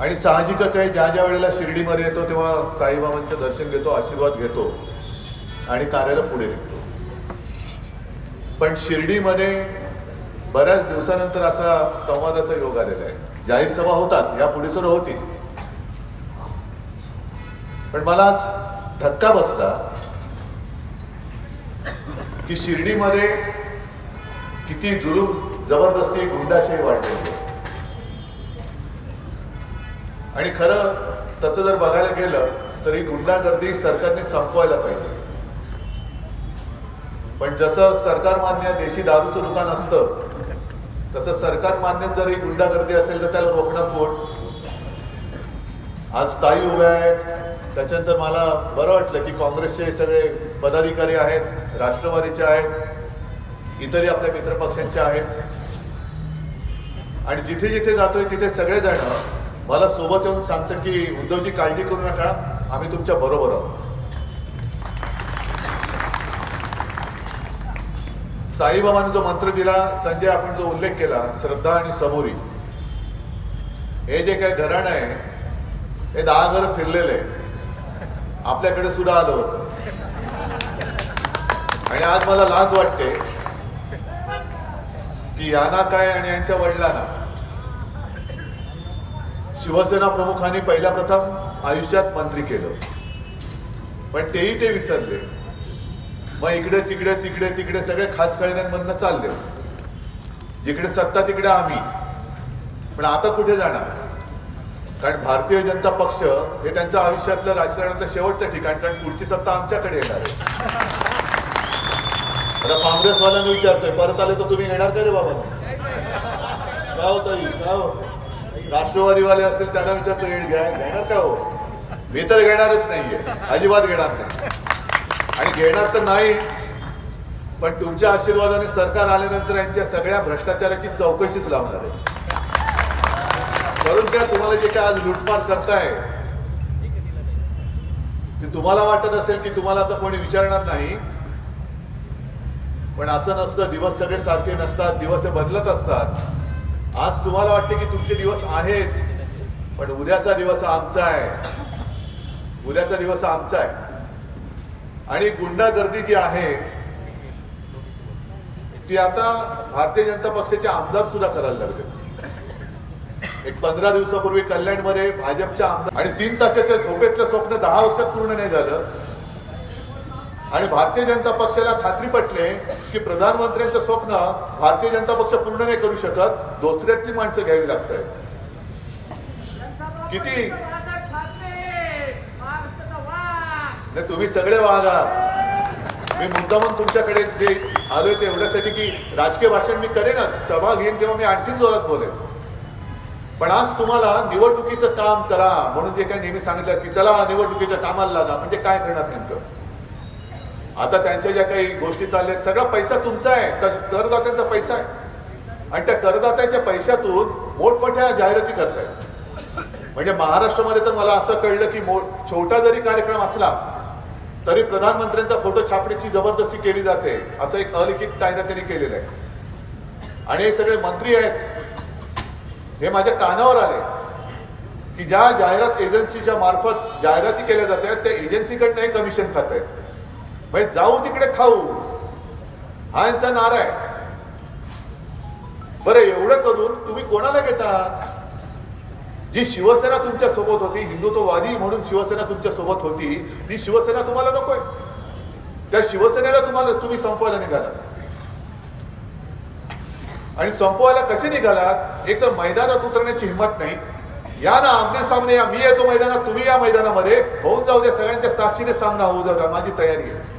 आणि साहजिकच आहे ज्या ज्या वेळेला शिर्डीमध्ये येतो तेव्हा साईबाबांचं दर्शन घेतो आशीर्वाद घेतो आणि कार्याला पुढे निघतो. पण शिर्डीमध्ये बऱ्याच दिवसानंतर असा संवादाचा योग आलेला आहे. जाहीर सभा होतात या पुढे सुरू होतील. पण मला आज धक्का बसला की शिर्डीमध्ये किती जुलूम जबरदस्ती गुंडाशाही वाढलेली आणि खरं तसं जर बघायला गेलं तर ही गुंडागर्दी सरकारने संपवायला पाहिजे. पण जसं सरकार मान्य देशी दारूचं दुकान असतं तसं सरकार मान्य जर ही गुंडागर्दी असेल तर त्याला रोखणं कोण? आज ताई उभ्या आहेत. त्याच्यानंतर मला बरं वाटलं की काँग्रेसचे सगळे पदाधिकारी आहेत राष्ट्रवादीचे आहेत इतरही आपल्या मित्रपक्षांचे आहेत. आणि जिथे जिथे जातोय तिथे सगळेजण मला सोबत येऊन सांगतं की उद्धवजी काळजी करू नका आम्ही तुमच्या बरोबर आहोत. साईबाबांनी जो मंत्र दिला संजय आपण जो उल्लेख केला श्रद्धा आणि सबुरी हे जे काही घराणं आहे हे दहा घर फिरलेले आपल्याकडे सुद्धा आलं होतं. आणि आज मला लाज वाटते की यांना काय आणि यांच्या वडिलांना शिवसेना प्रमुखांनी पहिल्या प्रथम आयुष्यात मंत्री केलं. पण तेही ते विसरले. मग इकडे तिकडे तिकडे तिकडे सगळे खास कळण्यांमधनं चालले. जिकडे सत्ता तिकडे आम्ही. पण आता कुठे जाणार? कारण भारतीय जनता पक्ष हे त्यांच्या आयुष्यातलं राजकारणातलं शेवटचं ठिकाण कारण पुढची सत्ता आमच्याकडे येणार आहे. आता काँग्रेसवाल्यांना विचारतोय परत आले तर तुम्ही येणार का रे बाबा? काय होत काय हो? राष्ट्रवादीवाले असेल त्यांना विचारतो येईल घ्या घेणार का हो? मी तर घेणारच नाहीये. अजिबात घेणार नाही. आणि घेणार तर नाहीच. पण तुमच्या आशीर्वादाने सरकार आल्यानंतर यांच्या सगळ्या भ्रष्टाचाराची चौकशीच लावणार आहे. करून काय तुम्हाला जे काय आज लुटमार करताय तुम्हाला वाटत असेल की तुम्हाला आता कोणी विचारणार नाही. पण असं नसतं दिवस सगळे सारखे नसतात दिवस हे बदलत असतात. आज तुम्हाला वाटते की तुमचे दिवस आहेत पण उद्याचा दिवस आमचा आहे. उद्याचा दिवस आमचा आहे. आणि गुंडागर्दी जी आहे ती आता भारतीय जनता पक्षाचे आमदार सुद्धा करायला लागले. एक पंधरा दिवसापूर्वी कल्याणमध्ये भाजपच्या आमदार आणि तीन तासाच्या झोपेतलं स्वप्न दहा वर्षात पूर्ण नाही झालं. आणि भारतीय जनता पक्षाला खात्री पटले की प्रधानमंत्र्यांचं स्वप्न भारतीय जनता पक्ष पूर्ण नाही करू शकत दुसऱ्यातली माणसं घ्यावी लागत किती? नाही तुम्ही सगळे वागा मी मुद्दामून तुमच्याकडे जे आलोय ते एवढ्यासाठी की राजकीय भाषण मी करेनच. सभा घेईन तेव्हा मी आणखीन जोरात बोलेन. पण आज तुम्हाला निवडणुकीचं काम करा म्हणून जे काही नेहमी सांगितलं की चला निवडणुकीच्या कामाला लागा म्हणजे काय करणार नेमकं? आता त्यांच्या ज्या काही गोष्टी चालल्या सगळा पैसा तुमचा आहे. कस- करदात्यांचा पैसा आहे. आणि त्या करदात्यांच्या पैशातून मोठमोठ्या जाहिराती करतायत. म्हणजे महाराष्ट्रामध्ये तर मला असं कळलं की मो छोटा जरी कार्यक्रम असला तरी प्रधानमंत्र्यांचा फोटो छापण्याची जबरदस्ती केली जाते. असं एक अलिखित कायदा त्यांनी केलेलं आहे. आणि हे सगळे मंत्री आहेत. हे माझ्या कानावर आले. की ज्या जाहिरात एजन्सीच्या मार्फत जाहिराती केल्या जात आहेत त्या एजन्सीकडनं हे कमिशन खात आहेत. म्हणजे जाऊ तिकडे खाऊ. हा यांचा नारा आहे. बरं एवढं करून तुम्ही कोणाला घेतात जी शिवसेना तुमच्यासोबत होती हिंदुत्ववादी म्हणून शिवसेना तुमच्यासोबत होती ती शिवसेना तुम्हाला नकोय. त्या शिवसेनेला तुम्हाला तुम्ही संपवायला निघाला आणि संपवायला कसे निघालात? एक तर मैदानात उतरण्याची हिंमत नाही. या ना आमने सामने या मी येतो मैदानात तुम्ही या मैदानामध्ये. होऊन जाऊ द्या सगळ्यांच्या साक्षीने सामना होऊ जाऊ द्या माझी तयारी आहे.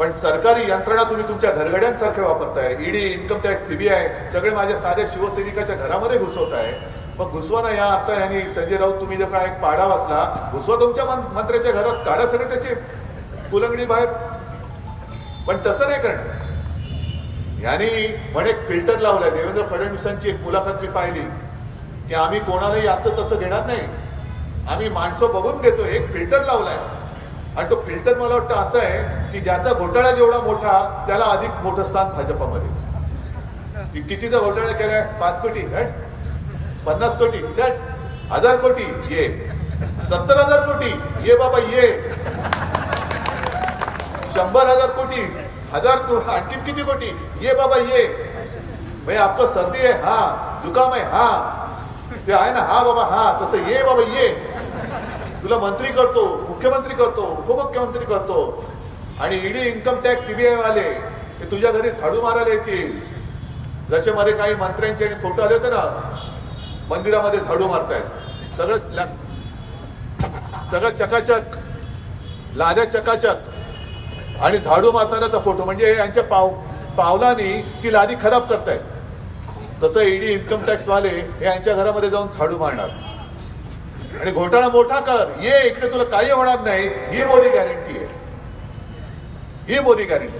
पण सरकारी यंत्रणा तुम्ही तुमच्या घरगड्यांसारखे वापरताय. ईडी इन्कम टॅक्स सीबीआय सगळे माझ्या साध्या शिवसैनिकाच्या घरामध्ये घुसवताय. मग घुसवा ना या आता यांनी संजय राऊत तुम्ही जर काय एक पाडा वाचला घुसवा तुमच्या मंत्र्याच्या घरात. काढा सगळे त्याचे कुलंगडी बाहेर. पण तसं नाही करणार यांनी म्हणे फिल्टर लावलाय. देवेंद्र फडणवीसांची एक मुलाखत मी पाहिली. की आम्ही कोणालाही असं तसं घेणार नाही. आम्ही माणसं बघून घेतो. एक फिल्टर लावलाय. आणि तो फिल्टर मला वाटतं असं आहे की ज्याचा घोटाळा जेवढा मोठा त्याला अधिक मोठं स्थान भाजपामध्ये. कितीचा घोटाळा केलाय? पाच कोटी हट? पन्नास कोटी झट हजार कोटी ये. सत्तर हजार कोटी ये बाबा ये. शंभर हजार कोटी हजार को- आणखी किती कोटी ये बाबा ये. भाई आपको सर्दी आहे हा. जुकाम आहे हा. ते आहे ना हा बाबा हा. तसं ये बाबा ये. तुला मंत्री करतो मुख्यमंत्री करतो उपमुख्यमंत्री करतो. आणि ईडी इन्कम टॅक्स सीबीआय वाले ते तुझ्या घरी झाडू मारायला येतील. जसे मध्ये काही मंत्र्यांचे आणि फोटो आले होते ना मंदिरामध्ये झाडू मारतायत. सगळं सगळं चकाचक लाद्या चकाचक. आणि झाडू मारतानाचा फोटो म्हणजे यांच्या पाव पावलांनी ती लादी खराब करतायत. तसं ईडी इन्कम टॅक्स वाले हे यांच्या घरामध्ये जाऊन झाडू मारणार. आणि घोटाळा मोठा कर. ये इकडे तुला काही होणार नाही. ही मोदी गॅरंटी आहे. ही मोदी गॅरंटी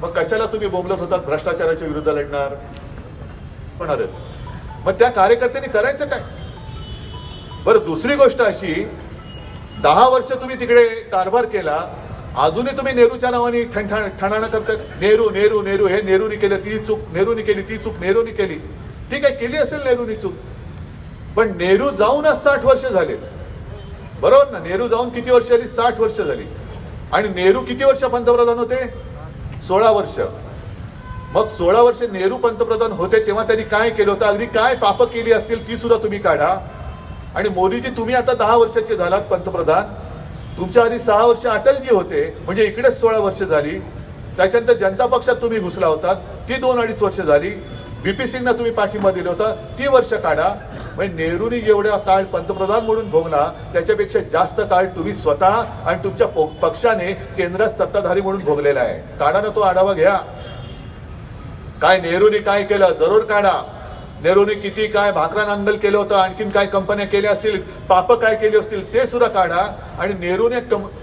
मग कशाला तुम्ही बोंबलत होतात? भ्रष्टाचाराच्या विरुद्ध लढणार? होणार आहेत. मग त्या कार्यकर्त्यांनी करायचं काय? बरं दुसरी गोष्ट अशी दहा वर्ष तुम्ही तिकडे कारभार केला अजूनही तुम्ही नेहरूच्या नावाने ठणठण ठणाणं करताय? नेहरू नेहरू नेहरू हे नेहरूनी केलं ती चूक नेहरूनी केली ती चूक नेहरूनी केली. ठीक आहे केली असेल नेहरूनी चूक. पण नेहरू जाऊनच साठ वर्ष झाले. बरोबर ना? नेहरू जाऊन किती वर्ष झाली साठ वर्ष झाली. आणि नेहरू किती वर्ष पंतप्रधान होते? सोळा वर्ष. मग सोळा वर्ष नेहरू पंतप्रधान होते तेव्हा त्यांनी काय केलं होतं? अगदी काय पाप केली असतील ती सुद्धा तुम्ही काढा. आणि मोदीजी तुम्ही आता दहा वर्षाचे झालात पंतप्रधान. तुमच्या आधी सहा वर्ष अटलजी होते म्हणजे इकडेच सोळा वर्ष झाली. त्याच्यानंतर जनता पक्षात तुम्ही घुसला होता ती दोन अडीच वर्ष झाली. व्हीपी सिंगना तुम्ही पाठिंबा दिला होता. ती वर्ष काढा. म्हणजे नेहरूनी जेवढा काळ पंतप्रधान म्हणून भोगला त्याच्यापेक्षा जास्त काळ तुम्ही स्वतः आणि तुमच्या पक्षाने केंद्रात सत्ताधारी म्हणून भोगलेला आहे. काढा ना तो आढावा घ्या. काय नेहरूनी काय केलं? जरूर काढा. नेहरूने किती काय भाकरा नांगल केलं होतं आणखीन काय कंपन्या केल्या असतील पाप काय केली असतील ते सुद्धा काढा. आणि नेहरूने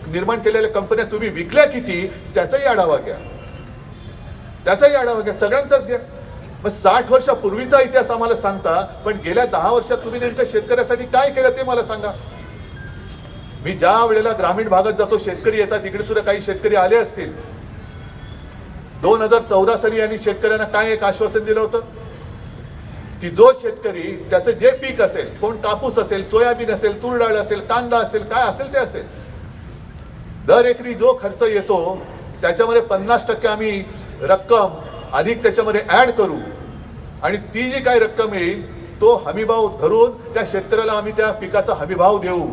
निर्माण केलेल्या कंपन्या तुम्ही विकल्या किती त्याचाही आढावा घ्या. त्याचाही आढावा घ्या. सगळ्यांचाच घ्या. मग साठ वर्षापूर्वीचा इतिहास आम्हाला सांगता पण गेल्या दहा वर्षात तुम्ही नेमकं शेतकऱ्यासाठी काय केलं ते मला सांगा. मी ज्या वेळेला ग्रामीण भागात जातो शेतकरी येतात तिकडे सुद्धा काही शेतकरी आले असतील. दोन हजार चौदा साली यांनी शेतकऱ्यांना काय एक आश्वासन दिलं होतं? की जो शेतकरी त्याचं जे पीक असेल कोण कापूस असेल सोयाबीन असेल तूर डाळ असेल कांदा असेल काय असेल ते असेल. दर एकरी जो खर्च येतो त्याच्यामध्ये पन्नास टक्के आम्ही रक्कम अधिक त्याच्यामध्ये ऍड करू. आणि ती जी काही रक्कम येईल तो हमीभाव धरून त्या शेतकऱ्याला आम्ही त्या पिकाचा हमीभाव देऊ.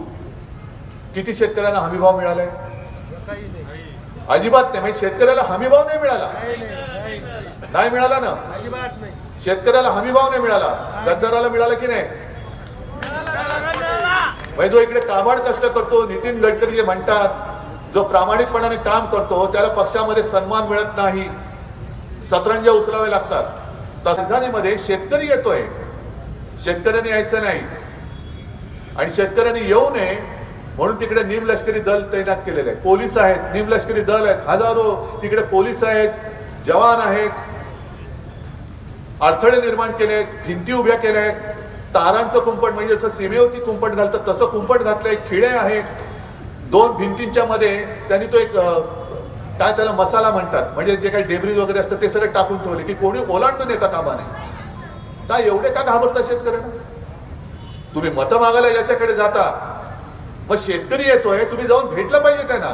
किती शेतकऱ्यांना हमीभाव मिळालाय? अजिबात नाही. म्हणजे शेतकऱ्याला हमीभाव नाही मिळाला. नाही मिळाला ना? शेतकऱ्याला हमीभाव नाही मिळाला. गद्दाराला मिळाला की नाही? म्हणजे जो इकडे काबाड कष्ट करतो नितीन गडकरी जे म्हणतात जो प्रामाणिकपणाने काम करतो त्याला पक्षामध्ये सन्मान मिळत नाही. सतरंज्या उचलावे लागतात. राजधानीमध्ये शेतकरी येतोय. शेतकऱ्यांनी यायचं नाही. आणि शेतकऱ्यांनी येऊ नये म्हणून तिकडे निमलष्करी दल तैनात केलेले आहे पोलीस आहेत निमलष्करी दल आहेत. हजारो तिकडे पोलीस आहेत जवान आहेत. अडथळे निर्माण केले आहेत भिंती उभ्या केल्या आहेत तारांचं कुंपण म्हणजे जसं सीमेवरती कुंपण घालतं तसं कुंपण घातलंय. खिळे आहेत. दोन भिंतींच्या मध्ये त्यांनी तो एक काय त्याला मसाला म्हणतात? म्हणजे जे काही डेब्रीज वगैरे असतं ते सगळं टाकून ठेवले की कोणी ओलांडून येता कामा नये काय एवढे का घाबरता शेतकऱ्यांना? तुम्ही मतं मागायला याच्याकडे जाता. मग शेतकरी येतोय तुम्ही जाऊन भेटलं पाहिजे त्यांना.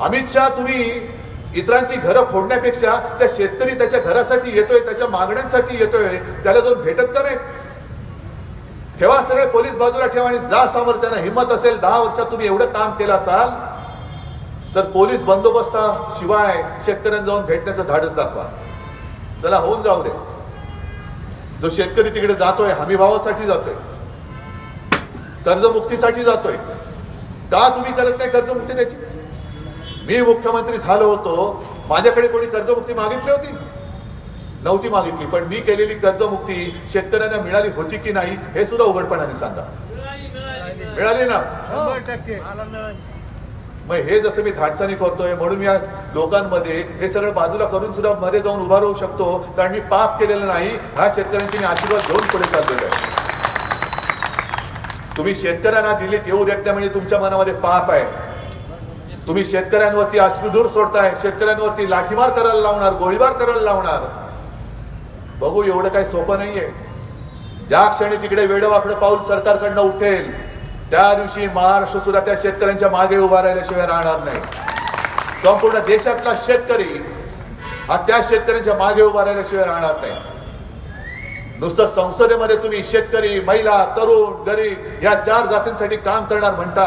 अमित शहा तुम्ही इतरांची घरं फोडण्यापेक्षा त्या शेतकरी त्याच्या घरासाठी येतोय त्याच्या मागण्यांसाठी येतोय त्याला जाऊन भेटत का नाही ठेवा सगळे पोलीस बाजूला ठेवा आणि जा सामर्थ्यानं. हिंमत असेल दहा वर्षात तुम्ही एवढं काम केलं असाल तर पोलीस बंदोबस्ता शिवाय शेतकऱ्यांना जाऊन भेटण्याचं धाडस दाखवा. चला होऊन जाऊ दे. जो शेतकरी तिकडे जातोय हमीभावासाठी जातोय कर्जमुक्तीसाठी जातोय का तुम्ही करत नाही कर्जमुक्ती त्याची मी मुख्यमंत्री झालो होतो माझ्याकडे कोणी कर्जमुक्ती मागितली होती? नव्हती मागितली पण मी केलेली कर्जमुक्ती शेतकऱ्यांना मिळाली होती की नाही हे सुद्धा उघडपणाने सांगा. मिळाली ना? शंभर टक्के. मग हे जसं मी धाडसाने करतोय म्हणून या लोकांमध्ये हे सगळं बाजूला करून सुद्धा मध्ये जाऊन उभा राहू शकतो. कारण मी पाप केलेलं नाही ह्या शेतकऱ्यांची मी आशीर्वाद घेऊन पुढे चाललेलो आहे. तुम्ही शेतकऱ्यांना दिल्लीत येऊ देत म्हणजे तुमच्या मनामध्ये पाप आहे. तुम्ही शेतकऱ्यांवरती अश्रुधूर सोडताय शेतकऱ्यांवरती लाठीमार करायला लावणार गोळीबार करायला लावणार. बघू एवढं काही सोपं नाहीये. ज्या क्षणी तिकडे वेडवाकडे पाऊल सरकारकडनं उठेल त्या दिवशी महाराष्ट्र सुद्धा त्या शेतकऱ्यांच्या मागे उभा राहिल्याशिवाय राहणार नाही. संपूर्ण देशातला शेतकरी हा त्या शेतकऱ्यांच्या मागे उभा राहिल्याशिवाय राहणार नाही. नुसतं संसदेमध्ये तुम्ही शेतकरी महिला तरुण गरीब या चार जातींसाठी काम करणार म्हणता.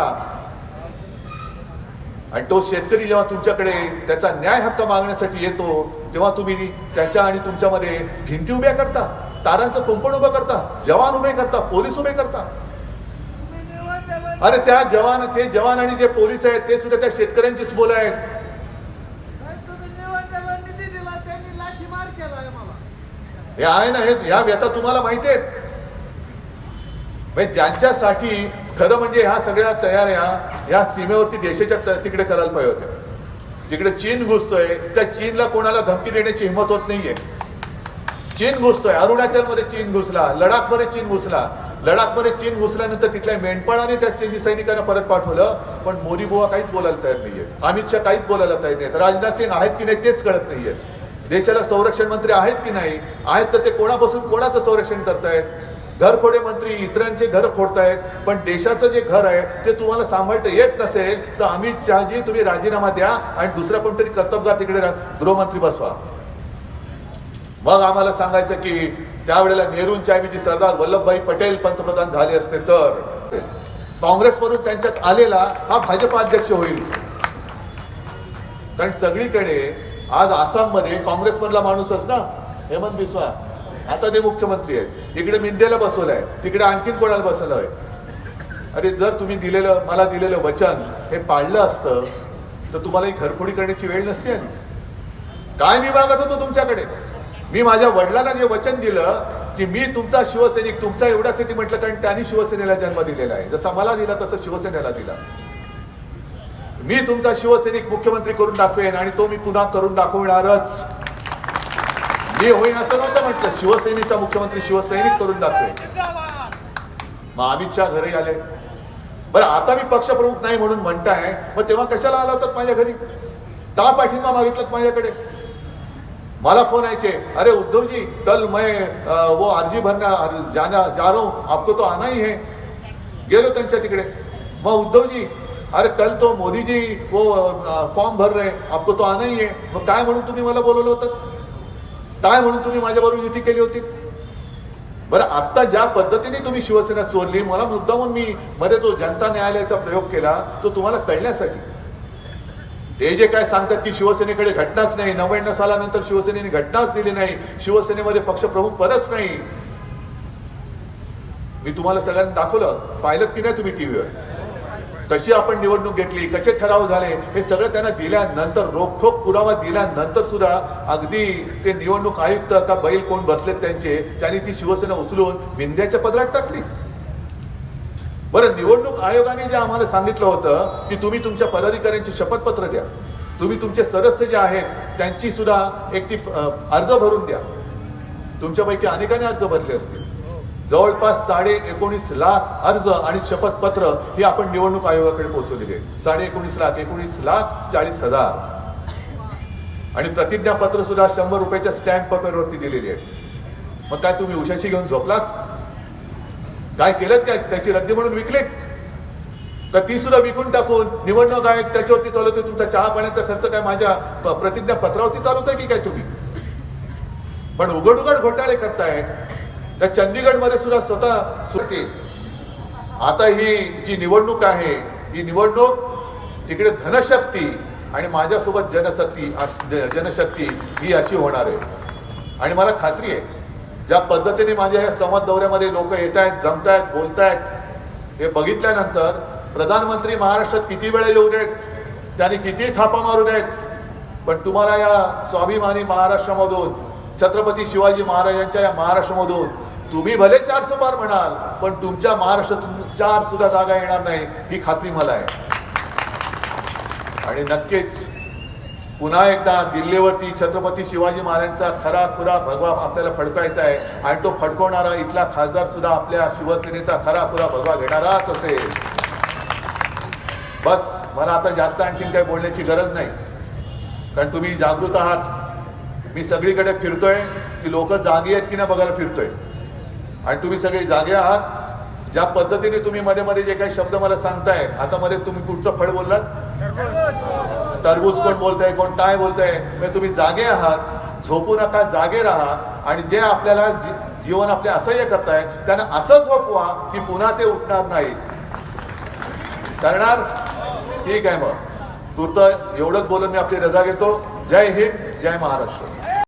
आणि तो शेतकरी जेव्हा तुमच्याकडे त्याचा न्याय हक्क मागण्यासाठी येतो तेव्हा तुम्ही त्याच्या आणि तुमच्यामध्ये भिंती उभ्या करता तारांचं कुंपण उभं करता जवान उभे करता पोलीस उभे करता. अरे त्या जवान ते जवान आणि जे पोलीस आहेत ते सुद्धा त्या शेतकऱ्यांचीच बोल आहेत. हे आहे ना हे ह्या व्यथा तुम्हाला माहिती आहेत? म्हणजे ज्यांच्यासाठी खरं म्हणजे ह्या सगळ्या तयाऱ्या या सीमेवरती देशाच्या तिकडे करायला पाहिजे होत्या. जिकडे चीन घुसतोय त्या चीनला कोणाला धमकी देण्याची हिंमत होत नाहीये. चीन घुसतोय अरुणाचलमध्ये चीन घुसला लडाखमध्ये चीन घुसला. लडाखमध्ये चीन घुसल्यानंतर तिथल्या मेंढपाळाने त्या चीनी सैनिकांना परत पाठवलं पण मोदी बुवा काहीच बोलायला तयार नाहीये. अमित शहा काहीच बोलायला तयार नाहीत राजनाथ सिंग आहेत की नाही तेच कळत नाहीये. देशाला संरक्षण मंत्री आहेत की नाही? आहेत तर ते कोणापासून कोणाचं संरक्षण करतायत? घरफोडे मंत्री इतरांचे घर फोडतायत पण देशाचं जे घर आहे ते तुम्हाला सांभाळता येत नसेल तर अमित शहाजी तुम्ही राजीनामा द्या आणि दुसरा कोणतरी कर्तबगार तिकडे गृहमंत्री बसवा. मग आम्हाला सांगायचं की त्यावेळेला नेहरूंच्या ऐवजी सरदार वल्लभभाई पटेल पंतप्रधान झाले असते तर काँग्रेसमधून त्यांच्यात आलेला हा भाजपा अध्यक्ष होईल. कारण सगळीकडे आज आसाममध्ये काँग्रेसमधला माणूसच ना? हेमंत बिस्वा. आता ते मुख्यमंत्री आहेत. इकडे मिंदेला बसवलंय. तिकडे आणखीन कोणाला बसवलंय? अरे जर तुम्ही दिलेलं मला दिलेलं वचन हे पाळलं असतं तर तुम्हाला ही घरफोडी करण्याची वेळ नसते काय मी मागत होतो तुमच्याकडे? मी माझ्या वडिलांना जे वचन दिलं की मी तुमचा शिवसैनिक तुमचा एवढ्यासाठी म्हटलं कारण त्यांनी शिवसेनेला जन्म दिलेला आहे. जसा मला दिला तसं शिवसेनेला दिला. मी तुमचा शिवसैनिक मुख्यमंत्री करून दाखवेन आणि तो मी पुन्हा करून दाखवणारच. मी होईन असं नव्हतं म्हटलं. शिवसेनेचा मुख्यमंत्री शिवसैनिक करून दाखवेन. मग अमित शहा घरी आले. बरं आता मी पक्षप्रमुख नाही म्हणून म्हणताय मग तेव्हा कशाला आला होतात माझ्या घरी? का पाठिंबा मागितलात माझ्याकडे. मला फोन यायचे. अरे उद्धव जी कल मैं वो अर्जी भरना जाना जा रहा हूं. आपको तो आना ही है. गेलो त्यांच्या तिकडे. मग उद्धव जी अरे कल तो मोदीजी वो फॉर्म भर रहे आपको तो आना ही है. मग काय म्हणून तुम्ही मला बोलवलं होतं? काय म्हणून तुम्ही माझ्याबरोबर युती केली होती? बरं आत्ता ज्या पद्धतीने तुम्ही शिवसेना चोरली मला मुद्दा म्हणून मी मध्ये जो जनता न्यायालयाचा प्रयोग केला तो तुम्हाला कळण्यासाठी. ते जे काय सांगतात की शिवसेनेकडे घटनाच नाही नव्याण्णव सालानंतर शिवसेनेने घटनाच दिली नाही शिवसेनेमध्ये पक्षप्रमुख परच नाही. मी तुम्हाला सगळ्यांना दाखवलं पाहिलं की नाही तुम्ही टीव्हीवर? कशी आपण निवडणूक घेतली कसे ठराव झाले हे सगळं त्यांना दिल्यानंतर रोखोक पुरावा दिल्यानंतर सुद्धा अगदी ते निवडणूक आयुक्त का बैल कोण बसलेत त्यांचे त्यांनी ती शिवसेना उचलून बिंद्याच्या पदरात टाकली. बरं निवडणूक आयोगाने जे आम्हाला सांगितलं होतं की तुम्ही तुमच्या पदाधिकाऱ्यांची शपथपत्र द्या. तुम्ही तुमचे सदस्य जे आहेत त्यांची सुद्धा एक ती अर्ज भरून द्या. तुमच्यापैकी अनेकांनी अर्ज भरले असतील. जवळपास साडे एकोणीस लाख अर्ज आणि शपथपत्र ही आपण निवडणूक आयोगाकडे पोहोचवलेली आहेत. साडे एकोणीस लाख एकोणीस लाख चाळीस हजार. आणि प्रतिज्ञापत्र सुद्धा शंभर रुपयाच्या स्टॅम्प पेपरवरती दिलेली आहे मग काय तुम्ही उशाशी घेऊन झोपलात? काय केलं काय? त्याची रद्दी म्हणून विकले तर ती सुद्धा विकून टाकून निवडणूक आयोग त्याच्यावरती चालवतोय. तुमचा चहा पाण्याचा खर्च काय माझ्या प- प्रतिज्ञा पत्रावरती चालवताय की काय तुम्ही? पण उघड उघड घोटाळे करतायत. त्या चंदीगडमध्ये सुद्धा स्वतः सुटते आता ही जी निवडणूक आहे ही निवडणूक तिकडे धनशक्ती आणि माझ्यासोबत जनशक्ती जनशक्ती ही अशी होणार आहे. आणि मला खात्री आहे ज्या पद्धतीने माझ्या या संवाद दौऱ्यामध्ये लोक येत आहेत जमतायत बोलतायत हे बघितल्यानंतर प्रधानमंत्री महाराष्ट्रात किती वेळा येऊ देत? त्यांनी किती थापा मारू देत? पण तुम्हाला या स्वाभिमानी महाराष्ट्रामधून छत्रपती शिवाजी महाराजांच्या या महाराष्ट्रामधून तुम्ही भले चार बार म्हणाल पण तुमच्या महाराष्ट्रातून चार सुद्धा जागा येणार नाही ही खात्री मला आहे. आणि नक्कीच पुन्हा एकदा दिल्लीवरती छत्रपती शिवाजी महाराजांचा खरा खुरा भगवा आपल्याला फडकायचा आहे. आणि तो फडकवणारा इथला खासदार सुद्धा आपल्या शिवसेनेचा खरा खुरा भगवा घेणाराच असेल. बस मला आता जास्त आणखीन काही बोलण्याची गरज नाही. कारण तुम्ही जागृत आहात. मी सगळीकडे फिरतोय. की लोक जागी आहेत की नाही बघायला फिरतोय. आणि तुम्ही सगळे जागे आहात. ज्या पद्धतीने तुम्ही मध्ये मध्ये जे काही शब्द मला सांगताय आता मध्ये तुम्ही कुठचं फळ बोललात? टरबूज कोण बोलताय कोण काय बोलताय म्हणजे तुम्ही जागे आहात झोपू नका जागे राहा. आणि जे आपल्याला जी- जीवन आपले असह्य करताय त्यांना असं झोपवा की पुन्हा ते उठणार नाही. करणार? ठीक आहे मग. तुर्त एवढंच बोलून मी आपली रजा घेतो. जय हिंद जय महाराष्ट्र.